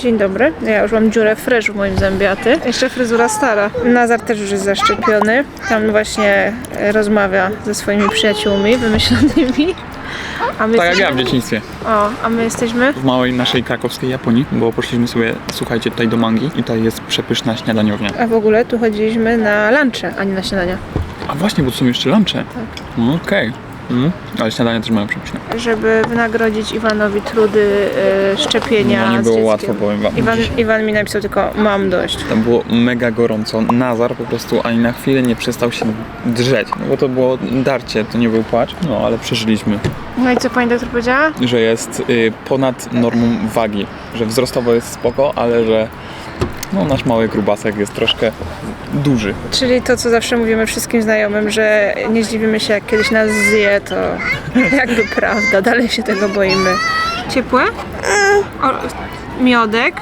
Dzień dobry. Ja już mam dziurę fresh w moim zębiaty. Jeszcze fryzura stara. Nazar też już jest zaszczepiony. Tam właśnie e, rozmawia ze swoimi przyjaciółmi wymyślonymi. A my Tak jak ja w dzieciństwie. O, a my jesteśmy... W małej naszej krakowskiej Japonii, bo poszliśmy sobie, słuchajcie, tutaj do mangi i tutaj jest przepyszna śniadaniownia. A w ogóle tu chodziliśmy na lunche, a nie na śniadania. A właśnie, bo tu są jeszcze lunche. No, Okej. Mhm. Ale śniadania też mają przepyszne. Żeby wynagrodzić Iwanowi trudy e, szczepienia No, nie z było dzieckiem. łatwo, powiem wam. Iwan, Iwan mi napisał tylko mam dość. Tam było mega gorąco. Nazar po prostu ani na chwilę nie przestał się drzeć. No bo to było darcie, to nie był płacz. No ale przeżyliśmy. No i co pani doktor powiedziała? Że jest y, ponad normą wagi. Że wzrostowo jest spoko, ale że no, nasz mały grubasek jest troszkę duży. Czyli to, co zawsze mówimy wszystkim znajomym, że nie zdziwimy się, jak kiedyś nas zje, to jakby prawda, dalej się tego boimy. Ciepłe? O, miodek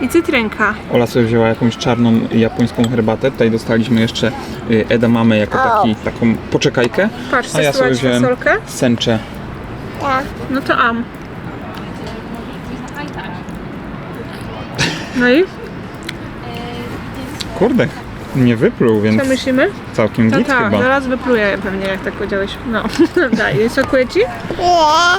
i cytrynka. Ola sobie wzięła jakąś czarną japońską herbatę. Tutaj dostaliśmy jeszcze y, edamame jako taki, taką poczekajkę. Patrz, A ja sobie testować wziąłem fasolkę? sencze. No to am. No i Kurde, nie wypluł, więc co myślimy? całkiem git tak, chyba. zaraz wypluję pewnie, jak tak powiedziałeś. No, daj, smakuje ci?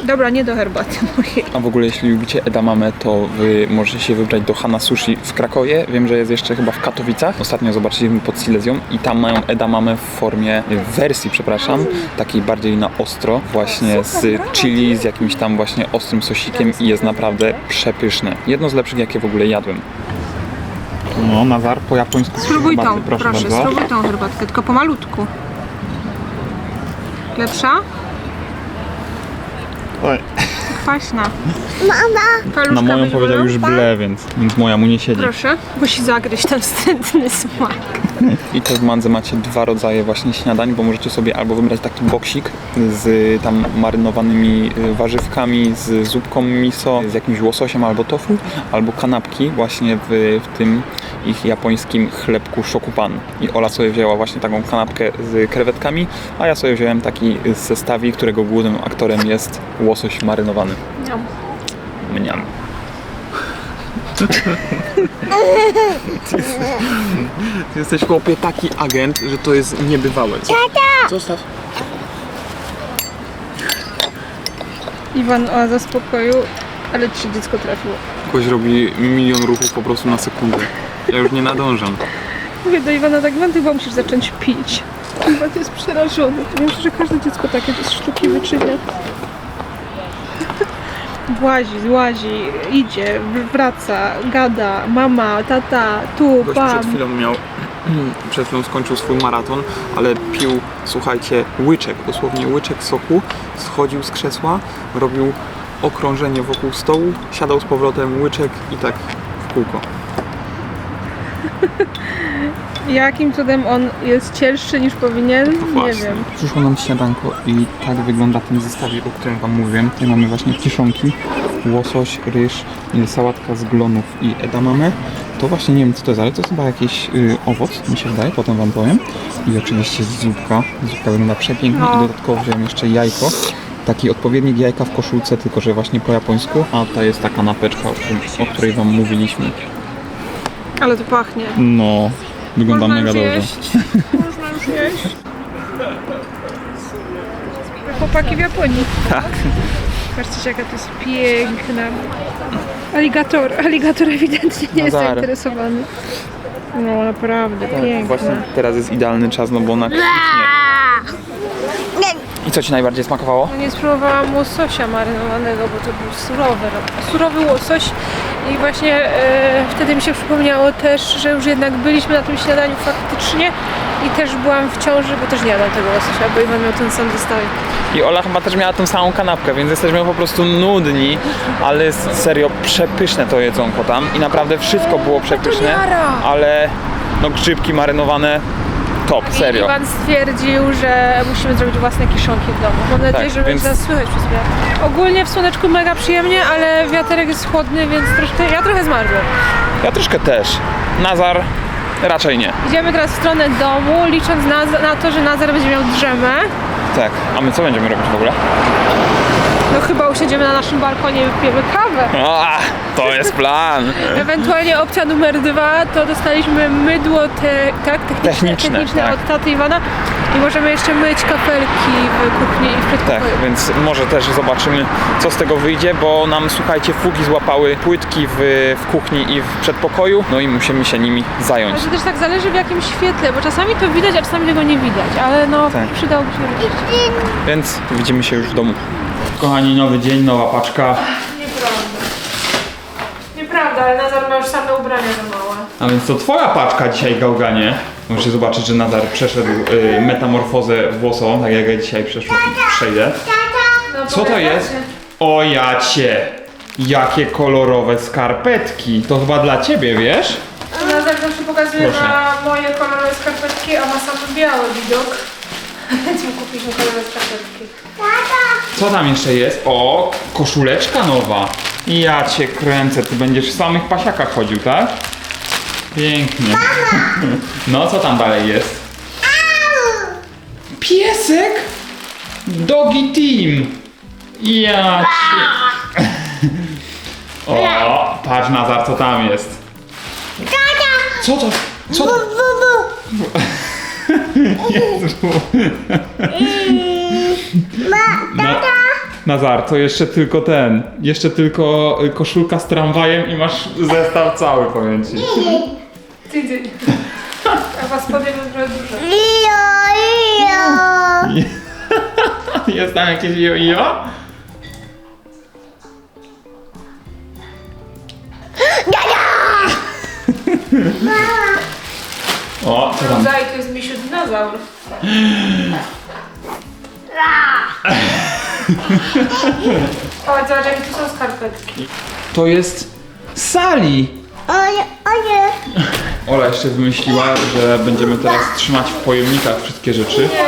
Dobra, nie do herbaty mojej. A w ogóle jeśli lubicie edamame, to wy możecie się wybrać do Hana Sushi w Krakowie. Wiem, że jest jeszcze chyba w Katowicach. Ostatnio zobaczyliśmy pod Silesią i tam mają edamame w formie, w wersji, przepraszam, takiej bardziej na ostro, właśnie z chili, z jakimś tam właśnie ostrym sosikiem i jest naprawdę przepyszne. Jedno z lepszych, jakie w ogóle jadłem. No, Nazar po japońsku Spróbuj tą, proszę, proszę, bardzo. spróbuj tą herbatkę, tylko pomalutku. Lepsza? Oj. Kwaśna. Mama! Na moją powiedział już ble, więc, więc moja mu nie siedzi. Proszę, musi zagryźć ten wstrętny smak. I też w Mandze macie dwa rodzaje właśnie śniadań, bo możecie sobie albo wybrać taki boksik z tam marynowanymi y, warzywkami, z zupką miso, z jakimś łososiem albo tofu, albo kanapki właśnie w, w tym ich japońskim chlebku shokupan. I Ola sobie wzięła właśnie taką kanapkę z krewetkami, a ja sobie wziąłem taki z zestawi, którego głównym aktorem jest łosoś marynowany. Mniam. Ty jesteś chłopie taki agent, że to jest niebywałe. Tata! Zostaw. Iwan, oaza spokoju, ale ci dziecko trafiło. Ktoś robi milion ruchów po prostu na sekundę. Ja już nie nadążam. Mówię do Iwana tak, Iwan, ty chyba musisz zacząć pić. Iwan jest przerażony. Wiem, że każde dziecko takie z sztuki wyczynia. Łazi, idzie, wraca, gada, mama, tata, tu, Gość pan. przed chwilą miał, przed chwilą skończył swój maraton, ale pił, słuchajcie, łyczek, dosłownie łyczek soku, schodził z krzesła, robił okrążenie wokół stołu, siadał z powrotem, łyczek i tak w kółko. Jakim cudem on jest cięższy niż powinien? Nie Właśnie. wiem. Przyszło nam śniadanko i tak wygląda ten zestawik, o którym Wam mówiłem. Tutaj mamy właśnie kiszonki, łosoś, ryż, y, sałatka z glonów i edamame. To właśnie nie wiem co to jest, ale to jest chyba jakiś y, owoc, mi się wydaje, potem Wam powiem. I oczywiście zupka. Zupka wygląda przepięknie No. i dodatkowo wziąłem jeszcze jajko. Taki odpowiednik jajka w koszulce, tylko że właśnie po japońsku. A to jest ta kanapeczka, o, którym- o której Wam mówiliśmy. Ale to pachnie. No, wygląda Można mega już dobrze. jeść. Można już jeść. Chłopaki w Japonii. Tak. Patrzcie jaka to jest piękna. Aligator. Aligator ewidentnie nie jest Nazar. zainteresowany. No naprawdę piękna. Właśnie teraz jest idealny czas, no bo ona kwitnie. I co Ci najbardziej smakowało? No nie spróbowałam łososia marynowanego, bo to był surowy, surowy łosoś i właśnie e, wtedy mi się przypomniało też, że już jednak byliśmy na tym śniadaniu faktycznie i też byłam w ciąży, bo też nie jadłam tego łososia, bo Iwan miał ten sam zestaw. I Ola chyba też miała tą samą kanapkę, więc jesteśmy po prostu nudni, ale serio przepyszne to jedzonko tam i naprawdę wszystko było przepyszne, ale no grzybki marynowane top, I serio. Iwan stwierdził, że musimy zrobić własne kiszonki w domu. Mam nadzieję, Tak, że będzie więc- nas słychać przez wiatr. Ogólnie w słoneczku mega przyjemnie, ale wiaterek jest chłodny, więc troszkę, ja trochę zmarzłem. Ja troszkę też. Nazar raczej nie. Idziemy teraz w stronę domu, licząc na, na to, że Nazar będzie miał drzemę. Tak, a my co będziemy robić w ogóle? No chyba usiądziemy na naszym balkonie i wypijemy kawę. A, to jest plan. Ewentualnie opcja numer dwa to dostaliśmy mydło te, tak, techniczne, Techniczne, tak. od taty Iwana i możemy jeszcze myć kafelki w kuchni i w Tak, przedpokoju. więc może też zobaczymy, co z tego wyjdzie, bo nam, słuchajcie, fugi złapały płytki w, w kuchni i w przedpokoju, no i musimy się nimi zająć. Może też tak zależy w jakim świetle, bo czasami to widać, a czasami tego nie widać, ale no Tak. przydałoby się robić. Więc widzimy się już w domu. Kochani, nowy dzień, nowa paczka. Nieprawda. Nieprawda, ale Nazar ma już same ubrania za małe. A więc to twoja paczka dzisiaj, Gałganie. Możecie zobaczyć, że Nazar przeszedł y, metamorfozę włosową, tak jak ja dzisiaj przeszło, przejdę. No, Co to powiadacie? jest? O jacie! Jakie kolorowe skarpetki! To chyba dla ciebie, wiesz? Nazar zawsze pokazuje Proszę. na moje kolorowe skarpetki, a ma sam biały widok. Kupiliśmy skarpetki. Co tam jeszcze jest? O, koszuleczka nowa. Ja cię kręcę, ty będziesz w samych pasiakach chodził, tak? Pięknie. No, co tam dalej jest? Piesek? Dogi Team. Ja cię... O, patrz Nazar, co tam jest. Co to? Co to? Jezu. Na, Nazar, to jeszcze tylko ten. Jeszcze tylko y, koszulka z tramwajem i masz zestaw cały, powiem ci. Tydzień. A was będą trochę duże. Jest tam jakieś jojo? O, co tam? Zaj, to jest misiu dinozaur. Chodź, zobacz jakie tu są skarpetki. To jest Sali! Ola jeszcze wymyśliła, że będziemy teraz trzymać w pojemnikach wszystkie rzeczy. Nie,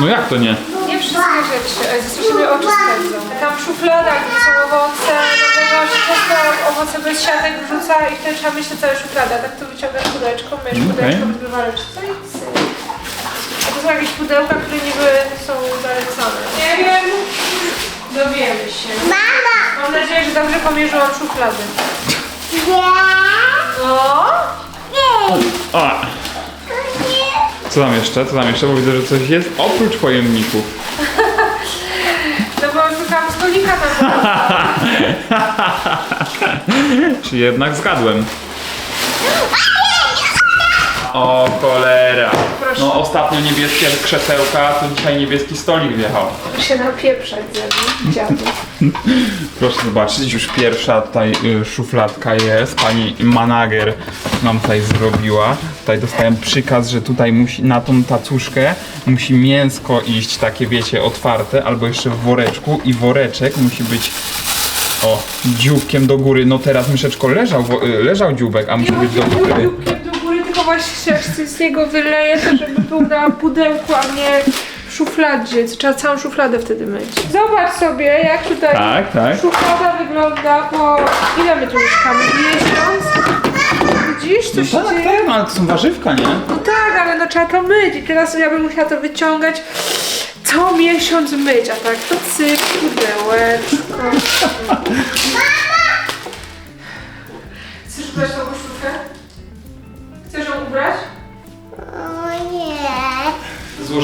No jak to nie? Nie wszystkie rzeczy. Ej, Zresztą mnie oczy spędzą. Tam w szufladach, gdzie są owoce, no bo często owoce bez siatek wrzuca i wtedy trzeba myśleć całe szuflada. Tak to wyciągasz pudełeczko, myjesz Okej. pudełeczko, wywalasz co i cyk. A to są jakieś pudełka, które niby są zalecane. Nie wiem. Dowiemy się. Mam nadzieję, że dobrze pomierzyłam szuflady. No. A, co tam jeszcze? Co tam jeszcze? Bo widzę, że coś jest oprócz pojemników. No bo szukam stolika na Czy jednak zgadłem? O cholera. Proszę. No ostatnio niebieskie krzesełka, to dzisiaj niebieski stolik wjechał. się napieprzać ze mną, dziadu. Proszę zobaczyć, już pierwsza tutaj y, szufladka jest. Pani manager nam tutaj zrobiła. Tutaj dostałem przykaz, że tutaj musi na tą tacuszkę musi mięsko iść takie wiecie otwarte, albo jeszcze w woreczku i woreczek musi być o dzióbkiem do góry. No teraz myszeczko leżał, wo- y, leżał dzióbek, a musi być do góry. Dzióbkiem właśnie jak się z niego wyleje, to żeby był na pudełku, a nie w szufladzie. Trzeba całą szufladę wtedy myć. Zobacz sobie, jak tutaj Tak, tak. szuflada wygląda po... Ile my tu mieszkamy? Miesiąc? Widzisz, co się Tak, dzieje? tak, no ale to są warzywka, nie? No tak, ale no trzeba to myć i teraz ja bym musiała to wyciągać co miesiąc myć, a tak to cyk, pudełeczko. Chcesz ubrać tą koszulkę?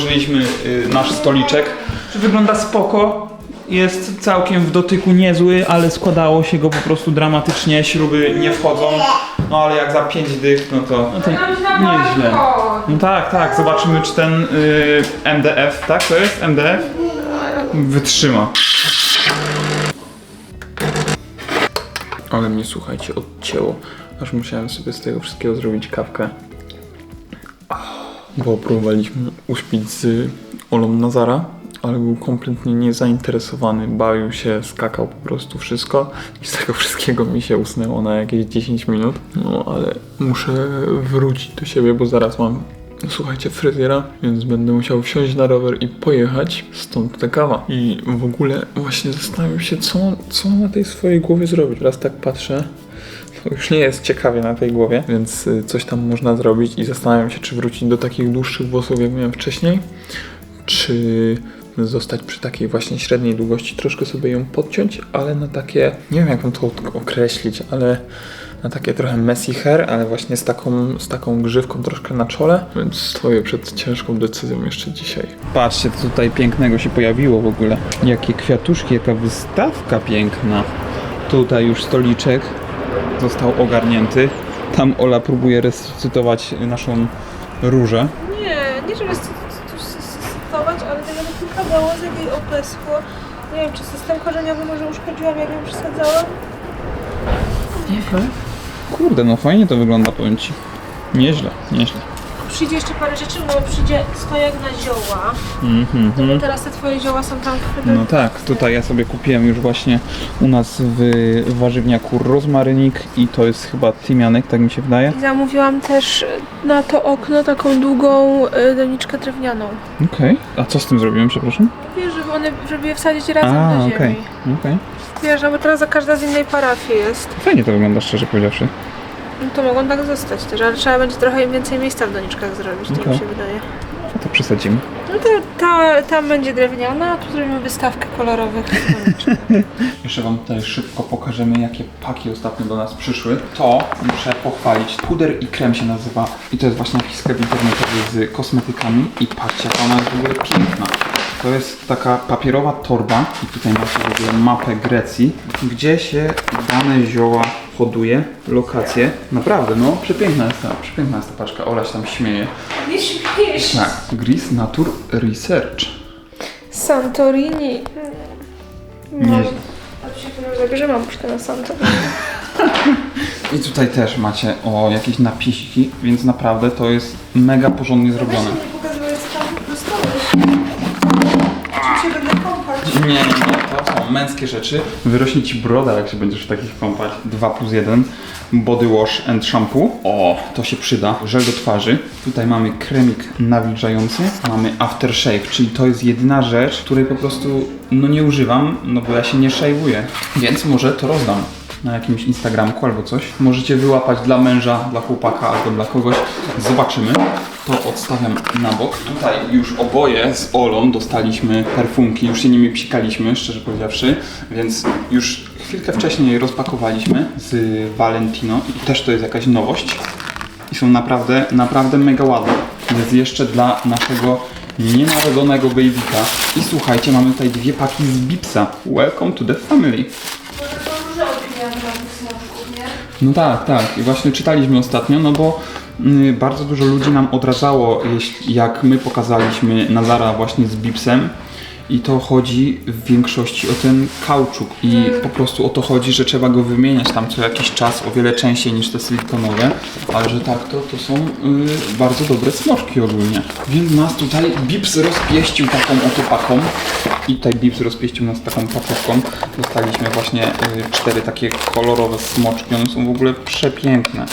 Złożyliśmy y, nasz stoliczek. Wygląda spoko. Jest całkiem w dotyku niezły, ale składało się go po prostu dramatycznie. Śruby nie wchodzą. No ale jak za 5 dych, no to, no to nieźle. No tak, tak. Zobaczymy, czy ten y, MDF, tak to jest? MDF? Wytrzyma. Ale mnie, słuchajcie, odcięło. Aż musiałem sobie z tego wszystkiego zrobić kawkę. Bo próbowaliśmy uśpić z Olą Nazara, ale był kompletnie niezainteresowany, bawił się, skakał po prostu wszystko i z tego wszystkiego mi się usnęło na jakieś 10 minut. No ale muszę wrócić do siebie, bo zaraz mam, słuchajcie, fryzjera, więc będę musiał wsiąść na rower i pojechać, stąd ta kawa. I w ogóle właśnie zastanawiam się, co, co na tej swojej głowie zrobić. Teraz tak patrzę, już nie jest ciekawie na tej głowie, więc y, coś tam można zrobić i zastanawiam się, czy wrócić do takich dłuższych włosów, jak miałem wcześniej, czy zostać przy takiej właśnie średniej długości, troszkę sobie ją podciąć, ale na takie, nie wiem jak to określić, ale na takie trochę messy hair, ale właśnie z taką, z taką grzywką troszkę na czole, więc stoję przed ciężką decyzją jeszcze dzisiaj. Patrzcie, co tutaj pięknego się pojawiło w ogóle. Jakie kwiatuszki, jaka wystawka piękna. Tutaj już stoliczek został ogarnięty. Tam Ola próbuje resuscytować naszą różę. Nie, nie żeby stosować, ale tak jakby kilka gałązek jej opesło. Nie wiem, czy system korzeniowy może uszkodziłam, jak ją przesadzałam? Nie wiem. Kurde, no fajnie to wygląda, powiem Ci. Nieźle, nieźle. Przyjdzie jeszcze parę rzeczy, bo przyjdzie stojak na zioła. Mhm. No bo teraz te twoje zioła są tam w No tak, tutaj ja sobie kupiłem już właśnie u nas w warzywniaku rozmarynik i to jest chyba tymianek, tak mi się wydaje. I zamówiłam też na to okno taką długą y, doniczkę drewnianą. Okej, a co z tym zrobiłem, przepraszam? Wiesz, żeby one, żeby je wsadzić razem A, do ziemi. okej, okej. Wiesz, no bo teraz za każda z innej parafii jest. Fajnie to wygląda, szczerze powiedziawszy. No to mogą tak zostać też, ale trzeba będzie trochę im więcej miejsca w doniczkach zrobić, Okej. mi się wydaje. No to przesadzimy. No to ta, tam będzie drewniana, a tu zrobimy wystawkę kolorowych doniczek. Jeszcze Wam tutaj szybko pokażemy, jakie paki ostatnio do nas przyszły. To muszę pochwalić. Puder i krem się nazywa. I to jest właśnie jakiś sklep internetowy z kosmetykami. I patrzcie, jaka ona jest w ogóle piękna. To jest taka papierowa torba. I tutaj macie w ogóle mapę Grecji, gdzie się dane zioła hoduje, lokacje. Naprawdę, no, przepiękna jest ta, przepiękna jest ta paczka. Ola się tam śmieje. Nie śmiejesz się. Tak, Gris Nature Research. Santorini. No, Nieźle. a tu się powiem, zabierze mamuszkę na Santorini. I tutaj też macie o jakieś napisiki, więc naprawdę to jest mega porządnie zrobione. nie pokazywałeś, co tam dostałeś. Czym się będę kąpać? Nie, nie, to męskie rzeczy. Wyrośnie ci broda, jak się będziesz w takich kąpać. 2 plus 1. Body wash and shampoo. O, to się przyda. Żel do twarzy. Tutaj mamy kremik nawilżający. Mamy aftershave, czyli to jest jedyna rzecz, której po prostu no nie używam, no bo ja się nie szajwuję. Więc może to rozdam na jakimś Instagramku albo coś. Możecie wyłapać dla męża, dla chłopaka albo dla kogoś. Zobaczymy. To odstawiam na bok. Tutaj już oboje z Olą dostaliśmy perfumki, już się nimi psikaliśmy, szczerze powiedziawszy, więc już chwilkę wcześniej rozpakowaliśmy z Valentino i też to jest jakaś nowość. I są naprawdę, naprawdę mega ładne. Jest jeszcze dla naszego nienarodzonego babyka. I słuchajcie, mamy tutaj dwie paki z Bipsa. Welcome to the family. No tak, tak. I właśnie czytaliśmy ostatnio, no bo bardzo dużo ludzi nam odradzało, jak my pokazaliśmy Nazara właśnie z Bipsem. I to chodzi w większości o ten kauczuk. I po prostu o to chodzi, że trzeba go wymieniać tam co jakiś czas, o wiele częściej niż te silikonowe. Ale że tak, to, to są y, bardzo dobre smoczki ogólnie. Więc nas tutaj Bips rozpieścił taką oto paką. I tutaj Bips rozpieścił nas taką paczką. Dostaliśmy właśnie y, cztery takie kolorowe smoczki. One są w ogóle przepiękne.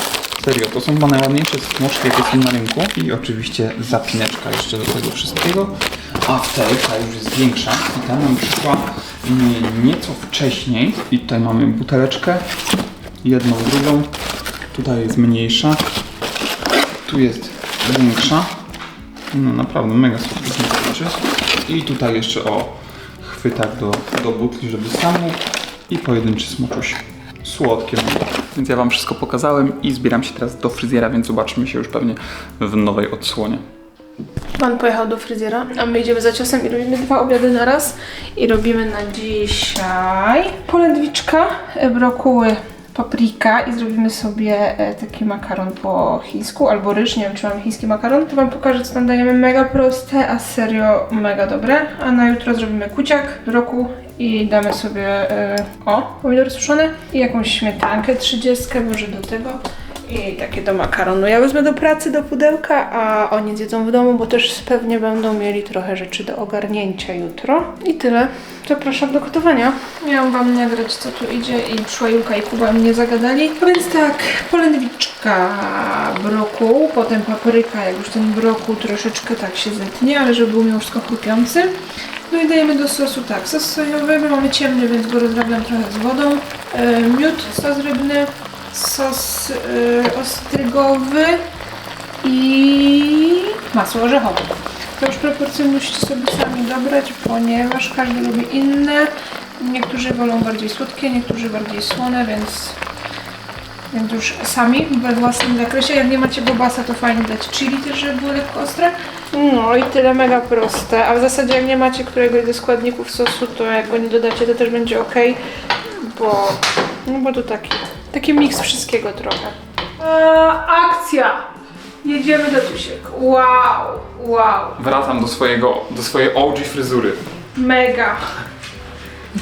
Serio, to są chyba najładniejsze smoczki, jakie są na rynku. I oczywiście zapineczka jeszcze do tego wszystkiego. A wtejka już jest większa i ta nam przyszła nieco wcześniej. I tutaj mamy buteleczkę, jedną, drugą. Tutaj jest mniejsza. Tu jest większa. No naprawdę mega słodkie rzeczy. I tutaj jeszcze o chwytak do, do butli, żeby samu i pojedynczy smoczuś. Słodkie. Więc ja Wam wszystko pokazałem i zbieram się teraz do fryzjera, więc zobaczymy się już pewnie w nowej odsłonie. Pan pojechał do fryzjera, a my idziemy za ciosem i robimy dwa obiady na raz. I robimy na dzisiaj polędwiczka, e, brokuły, paprika i zrobimy sobie e, taki makaron po chińsku albo ryż, nie wiem czy mamy chiński makaron. To Wam pokażę co tam dajemy, mega proste, a serio mega dobre. A na jutro zrobimy kuciak, brokuł i damy sobie, e, o, pomidory suszone i jakąś śmietankę 30 może do tego. I takie do makaronu. Ja wezmę do pracy, do pudełka, a oni zjedzą w domu, bo też pewnie będą mieli trochę rzeczy do ogarnięcia jutro. I tyle. Zapraszam do gotowania. Miałam Wam nagrać, co tu idzie i przyszła Julka i Kuba mnie zagadali. A więc tak, polędwiczka, brokuł, potem papryka, jak już ten brokuł troszeczkę tak się zetnie, ale żeby był miał wszystko chrupiący. No i dajemy do sosu tak, sos sojowy, my mamy ciemny, więc go rozrabiam trochę z wodą. E, miód, sos rybny, sos y, ostrygowy i masło orzechowe. To już proporcje musicie sobie sami dobrać, ponieważ każdy lubi inne. Niektórzy wolą bardziej słodkie, niektórzy bardziej słone, więc, więc już sami we własnym zakresie. Jak nie macie bobasa, to fajnie dać chili też, żeby były lekko ostre. No i tyle mega proste. A w zasadzie jak nie macie któregoś ze składników sosu, to jak go nie dodacie, to też będzie ok, bo, no bo to taki, taki miks wszystkiego trochę. Eee, akcja! Jedziemy do Tusiek. Wow, wow. Wracam do swojego, do swojej OG fryzury. Mega.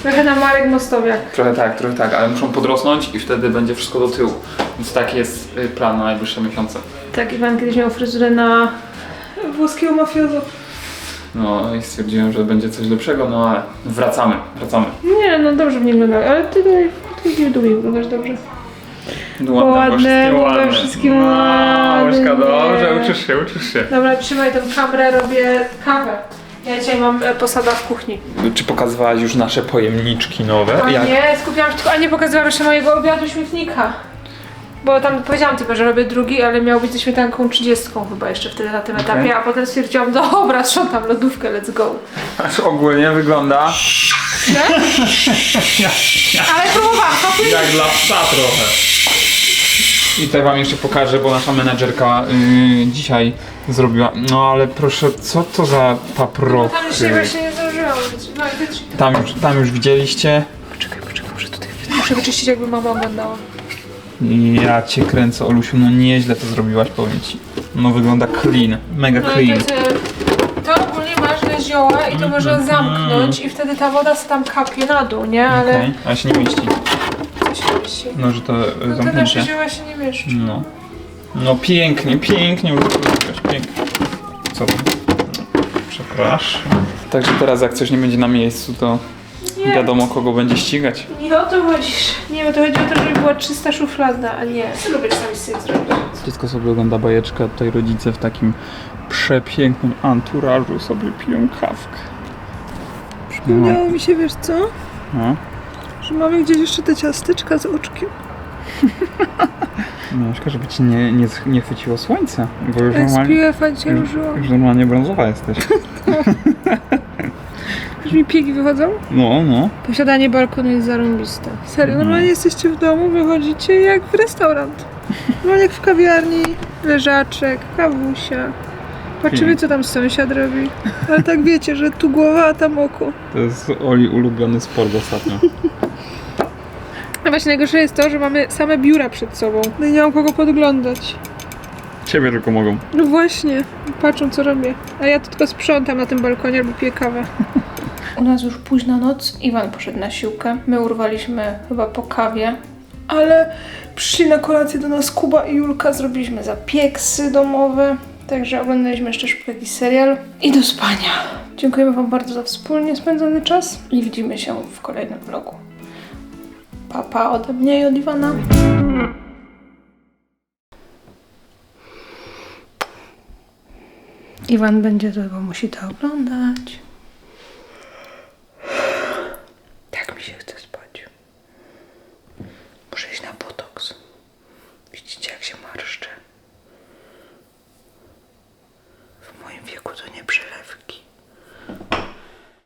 Trochę na Marek Mostowiak. Trochę tak, trochę tak, ale muszą podrosnąć i wtedy będzie wszystko do tyłu. Więc taki jest y, plan na najbliższe miesiące. Tak, Iwan kiedyś miał fryzurę na włoskiego mafiozo. No i stwierdziłem, że będzie coś lepszego, no ale wracamy, wracamy. Nie, no dobrze w nim wygląda, ale ty tutaj, w długiej wyglądasz dobrze. No Ładne, bo bo we wszystkim No, ładne. Łyżka, dobrze, uczysz się, uczysz się. Dobra, trzymaj tę kamerę, robię kawę. Ja dzisiaj mam e, posada w kuchni. Czy pokazywałaś już nasze pojemniczki nowe? A nie, skupiłam się tylko, a nie pokazywałam jeszcze mojego obiadu śmietnika. Bo tam powiedziałam tylko, że robię drugi, ale miał być ze śmietanką 30 chyba jeszcze wtedy na tym etapie, a potem stwierdziłam, dobra, sprzątam lodówkę, let's go. Aż ogólnie wygląda? Ale próbowałam, to jak dla psa trochę. I tutaj wam jeszcze pokażę, bo nasza menedżerka y, dzisiaj zrobiła. No ale proszę, co to za paprochy? Tam dzisiaj właśnie nie zdążyłam. No. Tam już, tam już widzieliście. Poczekaj, poczekaj, muszę tutaj Muszę wyczyścić, jakby mama oglądała. Ja cię kręcę, Olusiu, no nieźle to zrobiłaś, powiem ci. No wygląda clean, mega No i to, clean. jest, e, to ogólnie ważne zioła i to można zamknąć i wtedy ta woda sobie tam kapie na dół, nie? Ale Okej, ale się nie mieści. Się? No, że to e, No te nasze zamknięcie. zioła się nie mieszczą. No. No pięknie, pięknie zrobiłaś, pięknie. Co to? Przepraszam. Także teraz jak coś nie będzie na miejscu, to Nie. wiadomo kogo będzie ścigać. Nie o to chodzisz. Nie, bo to chodzi o to, żeby była czysta szuflada, a nie. Co lubisz sami sobie zrobić? Dziecko sobie ogląda bajeczkę, a tutaj rodzice w takim przepięknym anturażu sobie piją kawkę. Przypomniało mi się, wiesz co? No. Że mamy gdzieś jeszcze te ciasteczka z oczkiem. Mieszka, żeby ci nie, nie, nie chwyciło słońce, bo już normalnie, dzisiaj już, użyłam. już normalnie brązowa jesteś. Już mi piegi wychodzą? No, no. Posiadanie balkonu jest zarąbiste. Serio, normalnie jesteście w domu, wychodzicie jak w restaurant. No jak w kawiarni, leżaczek, kawusia. Patrzymy co tam sąsiad robi. Ale tak wiecie, że tu głowa, a tam oko. To jest Oli ulubiony sport ostatnio. Właśnie najgorsze jest to, że mamy same biura przed sobą. No i nie mam kogo podglądać. Ciebie tylko mogą. No właśnie, patrzą co robię. A ja tu tylko sprzątam na tym balkonie albo piję kawę. U nas już późna noc, Iwan poszedł na siłkę. My urwaliśmy chyba po kawie. Ale przyszli na kolację do nas Kuba i Julka, zrobiliśmy zapieksy domowe. Także oglądaliśmy jeszcze szybko jakiś serial. I do spania. Dziękujemy Wam bardzo za wspólnie spędzony czas i widzimy się w kolejnym vlogu. Papa ode mnie i od Iwana. Iwan będzie to, bo musi to oglądać.